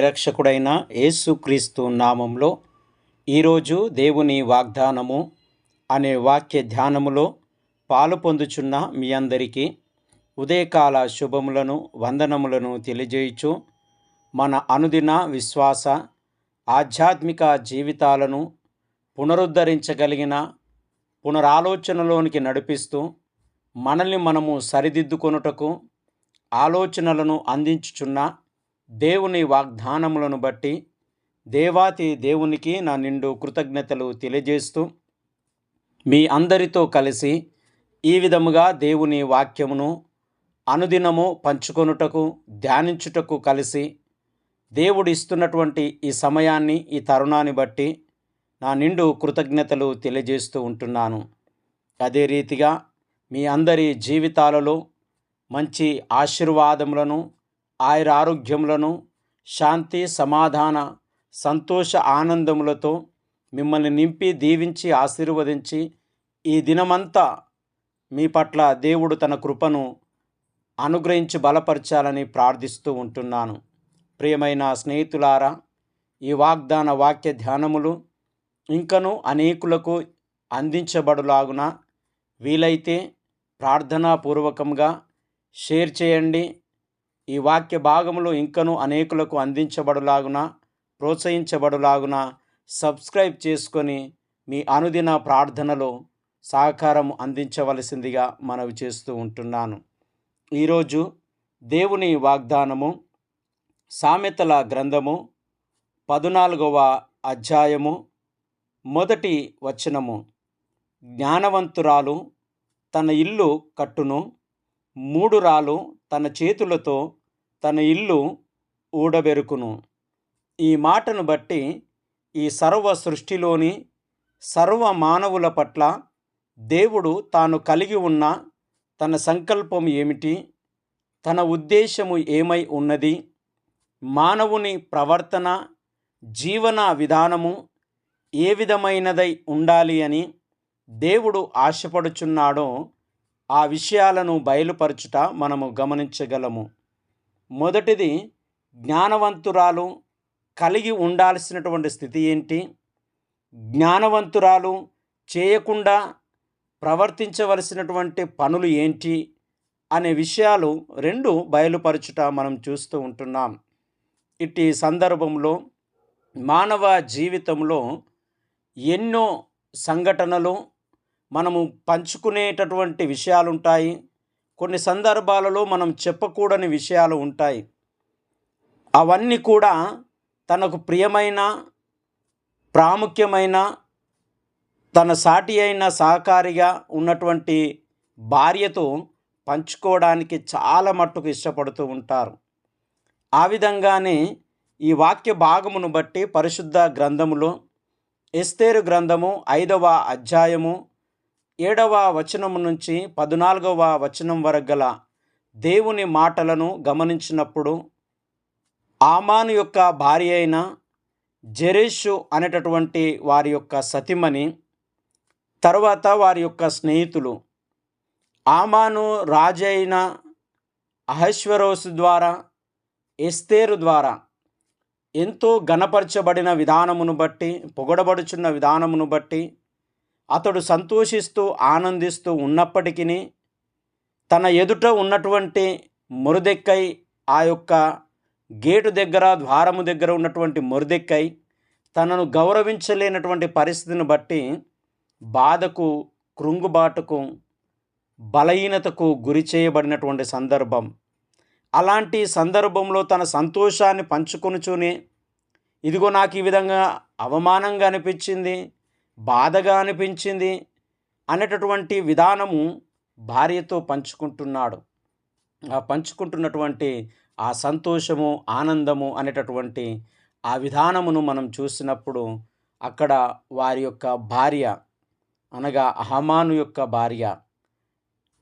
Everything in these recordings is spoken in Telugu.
ప్రియరక్షకుడైన యేసుక్రీస్తు నామంలో ఈరోజు దేవుని వాగ్దానము అనే వాక్య ధ్యానములో పాలు పొందుచున్న మీ అందరికీ ఉదయకాల శుభములను వందనములను తెలియజేయచు మన అనుదిన విశ్వాస ఆధ్యాత్మిక జీవితాలను పునరుద్ధరించగలిగిన పునరాలోచనలోనికి నడిపిస్తూ మనల్ని మనము సరిదిద్దుకొనుటకు ఆలోచనలను అందించుచున్న దేవుని వాగ్దానములను బట్టి దేవాతి దేవునికి నా నిండు కృతజ్ఞతలు తెలియజేస్తూ మీ అందరితో కలిసి ఈ విధముగా దేవుని వాక్యమును అనుదినము పంచుకొనుటకు ధ్యానించుటకు కలిసి దేవుడు ఇస్తున్నటువంటి ఈ సమయాన్ని ఈ తరుణాన్ని బట్టి నా నిండు కృతజ్ఞతలు తెలియజేస్తూ ఉంటున్నాను. అదే రీతిగా మీ అందరి జీవితాలలో మంచి ఆశీర్వాదములను ఆయుర ఆరోగ్యములను శాంతి సమాధాన సంతోష ఆనందములతో మిమ్మల్ని నింపి దీవించి ఆశీర్వదించి ఈ దినమంతా మీ పట్ల దేవుడు తన కృపను అనుగ్రహించి బలపరచాలని ప్రార్థిస్తూ ఉంటున్నాను. ప్రియమైన స్నేహితులారా ఈ వాగ్దాన వాక్య ధ్యానములు ఇంకను అనేకులకు అందించబడులాగున వీలైతే ప్రార్థనాపూర్వకంగా షేర్ చేయండి. ఈ వాక్య భాగములు ఇంకను అనేకులకు అందించబడులాగున ప్రోత్సహించబడులాగున సబ్స్క్రైబ్ చేసుకొని మీ అనుదిన ప్రార్థనలో సహకారం అందించవలసిందిగా మనవి చేస్తూ ఉంటున్నాను. ఈరోజు దేవుని వాగ్దానము సామెతల గ్రంథము పదునాలుగవ అధ్యాయము మొదటి వచనము. జ్ఞానవంతురాలు తన ఇల్లు కట్టును మూడు రాలు తన చేతులతో తన ఇల్లు ఊడబెరుకును. ఈ మాటను బట్టి ఈ సర్వ సృష్టిలోని సర్వ మానవుల పట్ల దేవుడు తాను కలిగి ఉన్న తన సంకల్పం ఏమిటి? తన ఉద్దేశము ఏమై ఉన్నది? మానవుని ప్రవర్తన జీవన విధానము ఏ విధమైనదై ఉండాలి అని దేవుడు ఆశపడుచున్నాడో ఆ విషయాలను బయలుపరచుట మనము గమనించగలము. మొదటిది జ్ఞానవంతురాలు కలిగి ఉండాల్సినటువంటి స్థితి ఏంటి? జ్ఞానవంతురాలు చేయకుండా ప్రవర్తించవలసినటువంటి పనులు ఏంటి? అనే విషయాలు రెండు బయలుపరచుట మనం చూస్తూ ఉంటున్నాం. ఇట్టి సందర్భంలో మానవ జీవితంలో ఎన్నో సంఘటనలు మనము పంచుకునేటటువంటి విషయాలు ఉంటాయి కొన్ని సందర్భాలలో మనం చెప్పకూడని విషయాలు ఉంటాయి. అవన్నీ కూడా తనకు ప్రియమైన ప్రాముఖ్యమైన తన సాటి అయిన సహకారిగా ఉన్నటువంటి భార్యతో పంచుకోవడానికి చాలా మట్టుకు ఇష్టపడుతూ ఉంటారు. ఆ విధంగానే ఈ వాక్య భాగమును బట్టి పరిశుద్ధ గ్రంథములో ఎస్తేరు గ్రంథము ఐదవ అధ్యాయము ఏడవ వచనం నుంచి పద్నాలుగవ వచనం వరకు గల దేవుని మాటలను గమనించినప్పుడు ఆమాను యొక్క భార్య అయిన జెరేషు అనేటటువంటి వారి యొక్క సతిమని తర్వాత వారి యొక్క స్నేహితులు ఆమాను రాజు అయిన అహశ్వరోసు ద్వారా ఎస్తేరు ద్వారా ఎంతో గణపరచబడిన విధానమును బట్టి పొగడబడుచున్న విధానమును బట్టి అతడు సంతోషిస్తూ ఆనందిస్తూ ఉన్నప్పటికీ తన ఎదుట ఉన్నటువంటి మురుదెక్కై ఆ యొక్క గేటు దగ్గర ద్వారము దగ్గర ఉన్నటువంటి మురుదెక్కై తనను గౌరవించలేనటువంటి పరిస్థితిని బట్టి బాధకు కృంగుబాటుకు బలహీనతకు గురి చేయబడినటువంటి సందర్భం. అలాంటి సందర్భంలో తన సంతోషాన్ని పంచుకొనుచుని ఇదిగో నాకు ఈ విధంగా అవమానంగా అనిపించింది బాధగా అనిపించింది అనేటటువంటి విధానము భార్యతో పంచుకుంటున్నాడు. ఆ పంచుకుంటున్నటువంటి ఆ సంతోషము ఆనందము అనేటటువంటి ఆ విధానమును మనం చూసినప్పుడు అక్కడ వారి యొక్క భార్య అనగా హమాను యొక్క భార్య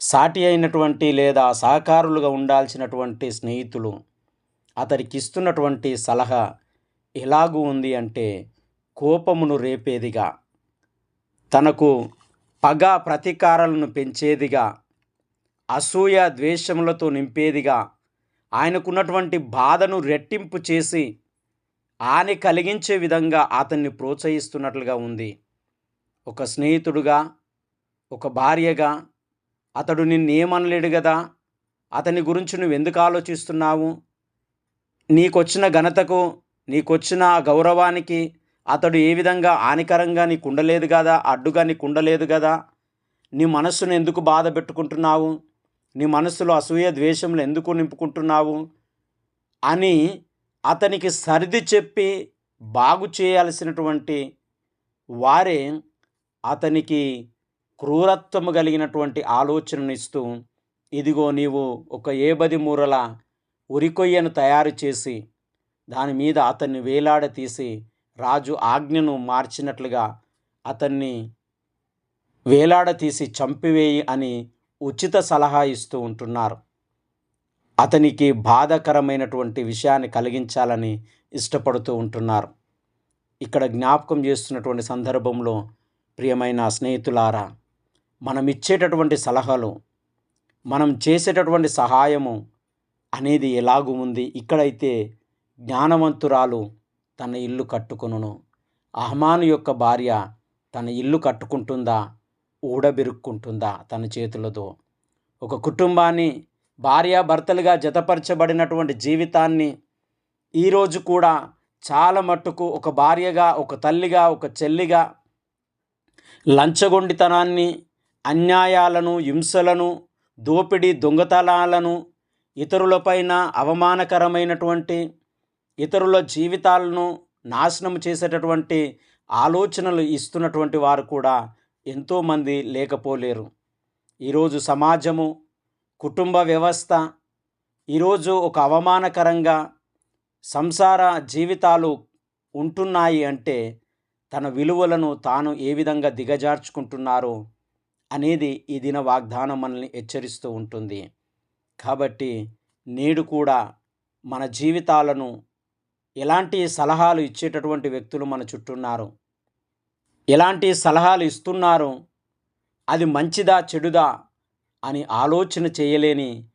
సాటి అయినటువంటి లేదా సహకారులుగా ఉండాల్సినటువంటి స్నేహితులు అతడికి ఇస్తున్నటువంటి సలహా ఎలాగూ ఉంది అంటే కోపమును రేపేదిగా. తనకు పగ ప్రతీకారాలను పెంచేదిగా అసూయ ద్వేషములతో నింపేదిగా ఆయనకున్నటువంటి బాధను రెట్టింపు చేసి హాని కలిగించే విధంగా అతన్ని ప్రోత్సహిస్తున్నట్లుగా ఉంది. ఒక స్నేహితుడుగా ఒక భార్యగా అతడు నిన్నేమనలేడు కదా అతని గురించి నువ్వు ఎందుకు ఆలోచిస్తున్నావు? నీకొచ్చిన ఘనతకు నీకొచ్చిన గౌరవానికి అతడు ఏ విధంగా హానికరంగా నీకు ఉండలేదు కదా అడ్డుగా నీకు ఉండలేదు కదా? నీ మనస్సును ఎందుకు బాధ పెట్టుకుంటున్నావు? నీ మనస్సులో అసూయ ద్వేషములు ఎందుకు నింపుకుంటున్నావు? అని అతనికి సరిది చెప్పి బాగు చేయాల్సినటువంటి వారే అతనికి క్రూరత్వము కలిగినటువంటి ఆలోచనను ఇస్తూ ఇదిగో నీవు ఒక ఏబది మూరల ఉరికొయ్యను తయారు చేసి దాని మీద అతన్ని వేలాడ తీసి రాజు ఆజ్ఞను మార్చినట్లుగా అతన్ని వేలాడ తీసి చంపివేయి అని ఉచిత సలహా ఇస్తూ ఉంటున్నారు. అతనికి బాధాకరమైనటువంటి విషయాన్ని కలిగించాలని ఇష్టపడుతూ ఉంటున్నారు. ఇక్కడ జ్ఞాపకం చేస్తున్నటువంటి సందర్భంలో ప్రియమైన స్నేహితులారా మనం ఇచ్చేటటువంటి సలహాలు మనం చేసేటటువంటి సహాయము అనేది ఎలాగూ ఉంది. ఇక్కడైతే జ్ఞానవంతురాలు తన ఇల్లు కట్టుకొనును. అహమాను యొక్క భార్య తన ఇల్లు కట్టుకుంటుందా? ఊడబిరుక్కుంటుందా తన చేతులతో? ఒక కుటుంబాన్ని భార్యాభర్తలుగా జతపరచబడినటువంటి జీవితాన్ని ఈరోజు కూడా చాలా మట్టుకు ఒక భార్యగా ఒక తల్లిగా ఒక చెల్లిగా లంచగొండితనాన్ని అన్యాయాలను హింసలను దోపిడీ దొంగతనాలను ఇతరులపైన అవమానకరమైనటువంటి ఇతరుల జీవితాలను నాశనం చేసేటటువంటి ఆలోచనలు ఇస్తున్నటువంటి వారు కూడా ఎంతోమంది లేకపోలేరు. ఈరోజు సమాజము కుటుంబ వ్యవస్థ ఈరోజు ఒక అవమానకరంగా సంసార జీవితాలు ఉంటున్నాయి అంటే తన విలువలను తాను ఏ విధంగా దిగజార్చుకుంటున్నారో అనేది ఈ దిన వాగ్దానం మనల్ని హెచ్చరిస్తూ ఉంటుంది. కాబట్టి నేడు కూడా మన జీవితాలను ఎలాంటి సలహాలు ఇచ్చేటటువంటి వ్యక్తులు మన చుట్టూన్నారు? ఇలాంటి ఎలాంటి సలహాలు ఇస్తున్నారు? అది మంచిదా చెడుదా? అని ఆలోచన చేయలేని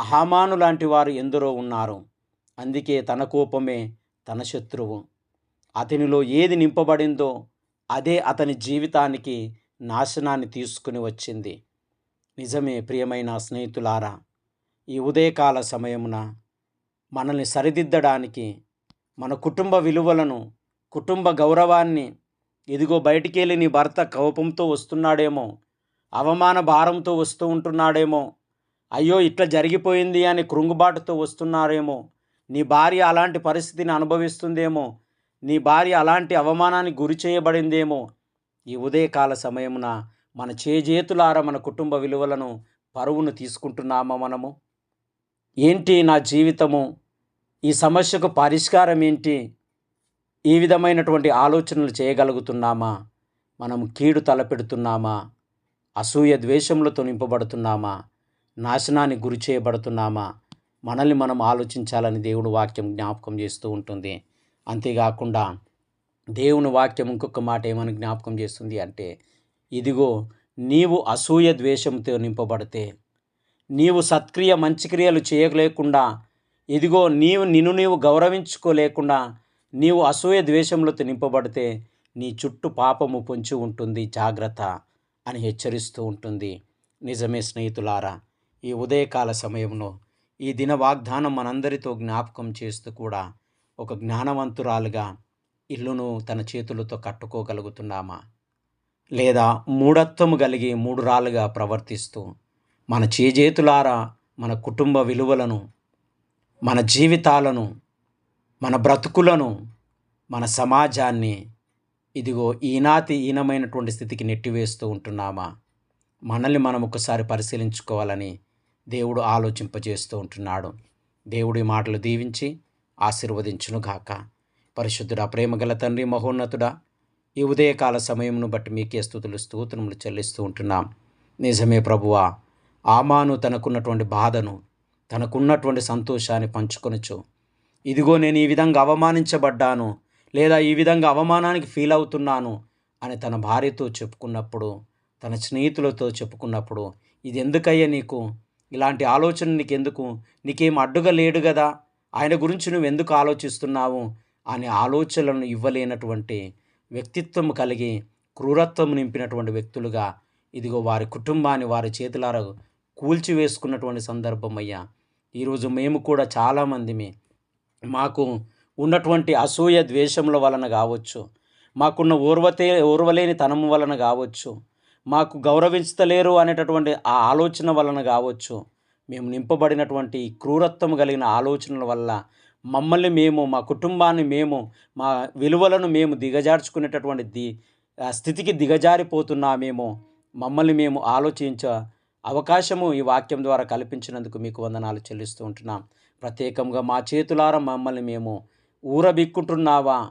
అహమాను లాంటి వారు ఎందరో ఉన్నారు. అందుకే తన కోపమే తన శత్రువు. అతనిలో ఏది నింపబడిందో అదే అతని జీవితానికి నాశనాన్ని తీసుకుని వచ్చింది. నిజమే ప్రియమైన స్నేహితులారా ఈ ఉదయకాల సమయమున మనల్ని సరిదిద్దడానికి మన కుటుంబ విలువలను కుటుంబ గౌరవాన్ని ఇదిగో బయటికి వెళ్ళి నీ భర్త కోపంతో వస్తున్నాడేమో అవమాన భారంతో వస్తూ ఉంటున్నాడేమో అయ్యో ఇట్లా జరిగిపోయింది అని కృంగుబాటుతో వస్తున్నారేమో నీ భార్య అలాంటి పరిస్థితిని అనుభవిస్తుందేమో నీ భార్య అలాంటి అవమానానికి గురి చేయబడిందేమో ఈ ఉదయకాల సమయమున మన చేజేతులార మన కుటుంబ విలువలను పరువును తీసుకుంటున్నామా మనము? ఏంటి నా జీవితము? ఈ సమస్యకు పరిష్కారం ఏంటి? ఈ విధమైనటువంటి ఆలోచనలు చేయగలుగుతున్నామా? మనం కీడు తలపెడుతున్నామా? అసూయ ద్వేషములతో నింపబడుతున్నామా? నాశనానికి గురి చేయబడుతున్నామా? మనల్ని మనం ఆలోచించాలని దేవుని వాక్యం జ్ఞాపకం చేస్తూ ఉంటుంది. అంతేకాకుండా దేవుని వాక్యం ఇంకొక మాట ఏమని జ్ఞాపకం చేస్తుంది అంటే ఇదిగో నీవు అసూయ ద్వేషంతో నింపబడితే నీవు సత్క్రియ మంచి క్రియలు చేయలేకుండా ఇదిగో నీవు నిన్ను నీవు గౌరవించుకోలేకుండా నీవు అసూయ ద్వేషములతో నింపబడితే నీ చుట్టూ పాపము పొంచి ఉంటుంది. జాగ్రత్త అని హెచ్చరిస్తూ ఉంటుంది. నిజమే స్నేహితులారా ఈ ఉదయకాల సమయంలో ఈ దిన వాగ్దానం మనందరితో జ్ఞాపకం చేస్తూ కూడా ఒక జ్ఞానవంతురాలుగా ఇల్లును తన చేతులతో కట్టుకోగలుగుతున్నామా? లేదా మూఢత్వము కలిగి మూడు రాళ్ళుగా ప్రవర్తిస్తూ మన చేజేతులారా మన కుటుంబ విలువలను మన జీవితాలను మన బ్రతుకులను మన సమాజాన్ని ఇదిగో ఈనాతి ఈనమైనటువంటి స్థితికి నెట్టివేస్తూ ఉంటున్నామా? మనల్ని మనం ఒకసారి పరిశీలించుకోవాలని దేవుడు ఆలోచింపజేస్తూ ఉంటున్నాడు. దేవుడి మాటలు దీవించి ఆశీర్వదించునుగాక పరిశుద్ధుడా ప్రేమగల తండ్రి మహోన్నతుడా ఈ ఉదయకాల సమయమును బట్టి మీకే స్థుతులు స్తోత్రములు చెల్లిస్తూ ఉంటున్నాం. నిజమే ప్రభువా ఆమాను తనకున్నటువంటి బాధను తనకున్నటువంటి సంతోషాన్ని పంచుకొనొచ్చు ఇదిగో నేను ఈ విధంగా అవమానించబడ్డాను లేదా ఈ విధంగా అవమానానికి ఫీల్ అవుతున్నాను అని తన భార్యతో చెప్పుకున్నప్పుడు తన స్నేహితులతో చెప్పుకున్నప్పుడు ఇది ఎందుకయ్యా నీకు? ఇలాంటి ఆలోచన నీకెందుకు? నీకేం అడ్డుగా లేడు కదా ఆయన గురించి నువ్వు ఎందుకు ఆలోచిస్తున్నావు? అనే ఆలోచనలను ఇవ్వలేనటువంటి వ్యక్తిత్వం కలిగి క్రూరత్వం నింపినటువంటి వ్యక్తులుగా ఇదిగో వారి కుటుంబాన్ని వారి చేతులారా కూల్చివేసుకున్నటువంటి సందర్భం అయ్యా ఈరోజు మేము కూడా చాలామందిమే మాకు ఉన్నటువంటి అసూయ ద్వేషముల వలన కావచ్చు మాకున్న ఓర్వతే ఓర్వలేని తనము వలన కావచ్చు మాకు గౌరవించలేరు అనేటటువంటి ఆ ఆలోచన వలన కావచ్చు మేము నింపబడినటువంటి క్రూరత్వం కలిగిన ఆలోచనల వల్ల మమ్మల్ని మేము మా కుటుంబాన్ని మేము మా విలువలను మేము దిగజార్చుకునేటటువంటి ది స్థితికి దిగజారిపోతున్నామేమో మమ్మల్ని మేము ఆలోచించ అవకాశము ఈ వాక్యం ద్వారా కల్పించినందుకు మీకు వందనాలు చెల్లిస్తూ ఉంటున్నాం. ప్రత్యేకంగా మా చేతులారా మమ్మల్ని మేము ఊరబిక్కుంటున్నావా?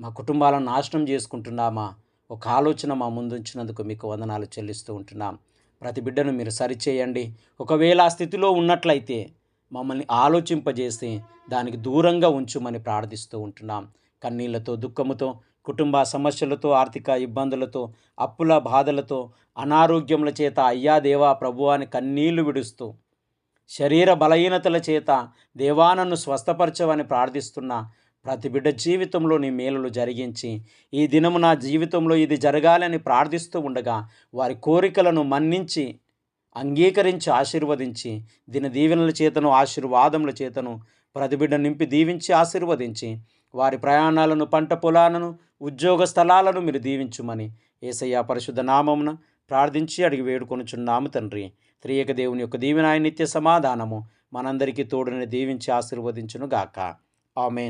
మా కుటుంబాలను నాశనం చేసుకుంటున్నామా? ఒక ఆలోచన మా ముందుంచినందుకు మీకు వందనాలు చెల్లిస్తూ ఉంటున్నాం. ప్రతి బిడ్డను మీరు సరిచేయండి. ఒకవేళ ఆ స్థితిలో ఉన్నట్లయితే మమ్మల్ని ఆలోచింపజేసి దానికి దూరంగా ఉంచుమని ప్రార్థిస్తూ ఉంటున్నాం. కన్నీళ్ళతో దుఃఖముతో కుటుంబ సమస్యలతో ఆర్థిక ఇబ్బందులతో అప్పుల బాధలతో అనారోగ్యముల చేత అయ్యా దేవా ప్రభు అని కన్నీళ్ళు విడుస్తూ శరీర బలహీనతల చేత దేవానన్ను స్వస్థపరచవని ప్రార్థిస్తున్న ప్రతి బిడ్డ జీవితంలో నీ మేలులు జరిగించి ఈ దినము నా జీవితంలో ఇది జరగాలని ప్రార్థిస్తూ ఉండగా వారి కోరికలను మన్నించి అంగీకరించి ఆశీర్వదించి దిన దీవెనల చేతను ఆశీర్వాదముల చేతను ప్రతి బిడ్డ నింపి దీవించి ఆశీర్వదించి వారి ప్రయాణాలను పంట పొలాలను ఉద్యోగ స్థలాలను మీరు దీవించుమని ఏసయ్య పరిశుద్ధ నామమున ప్రార్థించి అడిగి వేడుకొనుచున్నాము తండ్రి. త్రియక దేవుని యొక్క దీవినాయ నిత్య సమాధానము మనందరికీ తోడుని దీవించి ఆశీర్వదించును గాక ఆమె